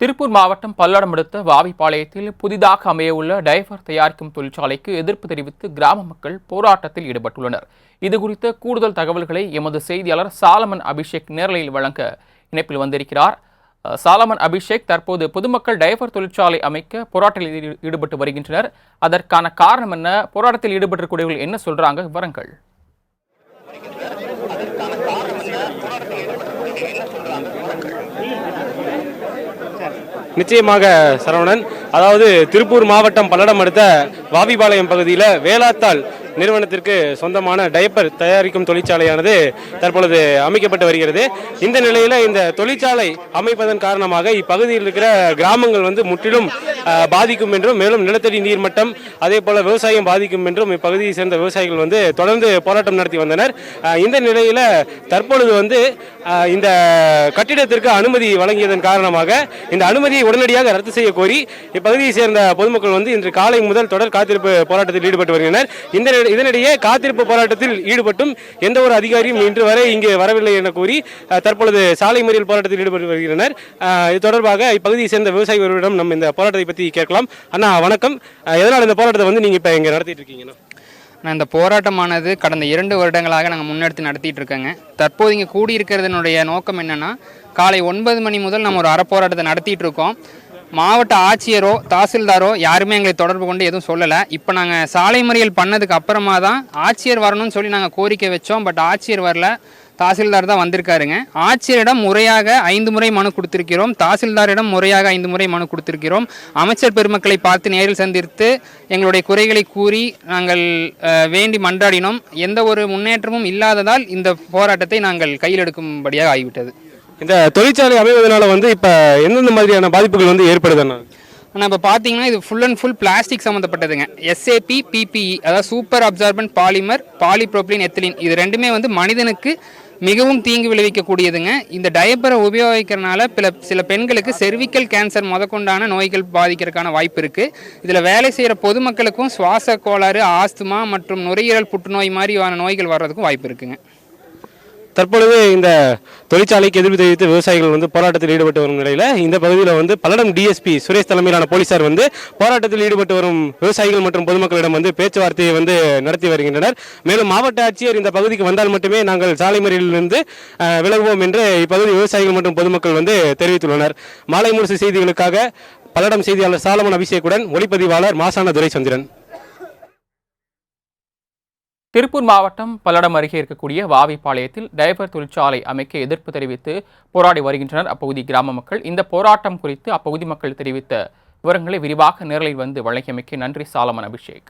திருப்பூர் மாவட்டம் பல்லடம் அடுத்த வாவிப்பாளையத்தில் புதிதாக அமையவுள்ள டைவர் தயாரிக்கும் தொழிற்சாலைக்கு எதிர்ப்பு தெரிவித்து கிராம மக்கள் போராட்டத்தில் ஈடுபட்டுள்ளனர். இதுகுறித்த கூடுதல் தகவல்களை எமது செய்தியாளர் சாலமன் அபிஷேக் நேரலையில் வழங்க இணைப்பில் வந்திருக்கிறார். சாலமன் அபிஷேக் தற்போது பொதுமக்கள் டைவர் தொழிற்சாலை அமைக்க போராட்டத்தில் ஈடு- ஈடுபட்டு வருகின்றனர். அதற்கான காரணம் என்ன? போராட்டத்தில் ஈடுபட்டிருக்கூடியவர்கள் என்ன சொல்றாங்க? விவரங்கள். நிச்சயமாக சரவணன். அதாவது திருப்பூர் மாவட்டம் பல்லடம் அடுத்த வாவிபாளையம் பகுதியில் வேளாத்தால் நிறுவனத்திற்கு சொந்தமான டைப்பர் தயாரிக்கும் தொழிற்சாலையானது தற்பொழுது அமைக்கப்பட்டு வருகிறது. இந்த நிலையில் இந்த தொழிற்சாலை அமைப்பதன் காரணமாக இப்பகுதியில் இருக்கிற கிராமங்கள் வந்து முற்றிலும் பாதிக்கும் என்றும் மேலும் நிலத்தடி நீர்மட்டம் அதே போல விவசாயம் பாதிக்கும் என்றும் இப்பகுதியை சேர்ந்த விவசாயிகள் வந்து தொடர்ந்து போராட்டம் நடத்தி வந்தனர். இந்த நிலையில் தற்பொழுது வந்து இந்த கட்டிடத்திற்கு அனுமதி வழங்கியதன் காரணமாக இந்த அனுமதியை உடனடியாக ரத்து செய்ய கோரி இப்பகுதியை சேர்ந்த பொதுமக்கள் வந்து இன்று காலை முதல் தொடர் காத்திருப்பு போராட்டத்தில் ஈடுபட்டு வருகின்றனர். இந்த இதனிடையே காத்திருப்பு போராட்டத்தில் ஈடுபட்டும் எந்த ஒரு அதிகாரியும் இன்று வரை இங்கே வரவில்லை என கூறி தற்பொழுது சாலை மறியல் போராட்டத்தில் ஈடுபட்டு வருகின்றனர் இது தொடர்பாக இப்பகுதியை சேர்ந்த விவசாயி ஒருவரிடம் நம்ம இந்த போராட்டத்தை பற்றி கேட்கலாம். அண்ணா வணக்கம். எதனால் இந்த போராட்டத்தை வந்து நீங்கள் இப்போ இங்கே நடத்திட்டு இருக்கீங்கண்ணா நான் இந்த போராட்டமானது கடந்த இரண்டு வருடங்களாக நாங்கள் முன்னெடுத்து நடத்திட்டு இருக்கோங்க. தற்போது இங்கே கூடியிருக்கிறதுனுடைய நோக்கம் என்னன்னா காலை ஒன்பது மணி முதல் நம்ம ஒரு அறப்போராட்டத்தை நடத்திட்டு இருக்கோம். மாவட்ட ஆட்சியரோ தாசில்தாரோ யாருமே எங்களை தொடர்பு கொண்டு எதுவும் சொல்லலை. இப்போ நாங்கள் சாலை மறியல் பண்ணதுக்கு அப்புறமா தான் ஆட்சியர் வரணும்னு சொல்லி நாங்கள் கோரிக்கை வச்சோம். பட் ஆட்சியர் வரல. தாசில்தார் தான் வந்திருக்காருங்க. ஆட்சியரிடம் முறையாக ஐந்து முறை மனு கொடுத்திருக்கிறோம். தாசில்தாரிடம் முறையாக ஐந்து முறை மனு கொடுத்திருக்கிறோம். அமைச்சர் பெருமக்களை பார்த்து நேரில் சந்தித்து எங்களுடைய குறைகளை கூறி நாங்கள் வேண்டி மன்றாடினோம். எந்த ஒரு முன்னேற்றமும் இல்லாததால் இந்த போராட்டத்தை நாங்கள் கையில் எடுக்கும்படியாக ஆகிவிட்டது. இந்த தொழிற்சாலை அமைவதனால வந்து இப்போ எந்தெந்த மாதிரியான பாதிப்புகள் வந்து ஏற்படுதுண்ணா ஆனால் இப்போ பார்த்தீங்கன்னா இது ஃபுல் அண்ட் ஃபுல் பிளாஸ்டிக் சம்மந்தப்பட்டதுங்க எஸ்ஏபி பிபிஇ அதாவது super absorbent polymer polypropylene ethylene இது ரெண்டுமே வந்து மனிதனுக்கு மிகவும் தீங்கு விளைவிக்கக்கூடியதுங்க. இந்த டயப்பரை உபயோகிக்கிறனால பில சில பெண்களுக்கு செர்விக்கல் கேன்சர் முதற்கொண்டான நோய்கள் பாதிக்கிறதுக்கான வாய்ப்பு இருக்குது இதில் வேலை செய்கிற பொதுமக்களுக்கும் சுவாச கோளாறு ஆஸ்துமா மற்றும் நுரையீரல் புற்றுநோய் மாதிரியான நோய்கள் வர்றதுக்கும் வாய்ப்பு இருக்குங்க. தற்பொழுது இந்த தொழிற்சாலைக்கு எதிர்ப்பு தெரிவித்து விவசாயிகள் வந்து போராட்டத்தில் ஈடுபட்டு வரும் நிலையில் இந்த பகுதியில் வந்து பல்லடம் டிஎஸ்பி சுரேஷ் தலைமையிலான போலீசார் வந்து போராட்டத்தில் ஈடுபட்டு வரும் விவசாயிகள் மற்றும் பொதுமக்களிடம் வந்து பேச்சுவார்த்தையை வந்து நடத்தி வருகின்றனர். மேலும் மாவட்ட ஆட்சியர் இந்த பகுதிக்கு வந்தால் மட்டுமே நாங்கள் சாலை மறியலிலிருந்து விலகுவோம் என்று இப்பகுதி விவசாயிகள் மற்றும் பொதுமக்கள் வந்து தெரிவித்துள்ளனர். மாலை முரசு செய்திகளுக்காக பல்லடம் செய்தியாளர் சாலமன் அபிஷேக்குடன் ஒளிப்பதிவாளர் மாசான துரைச்சந்திரன். திருப்பூர் மாவட்டம் பல்லடம் அருகே இருக்கக்கூடிய வாவிப்பாளையத்தில் டைவர் தொழிற்சாலை அமைக்க எதிர்ப்பு தெரிவித்து போராடி வருகின்றனர் அப்பகுதி கிராம மக்கள். இந்த போராட்டம் குறித்து அப்பகுதி மக்கள் தெரிவித்த விவரங்களை விரிவாக நேரலில் வந்து வழங்கியமைக்கு நன்றி சாலமன் அபிஷேக்.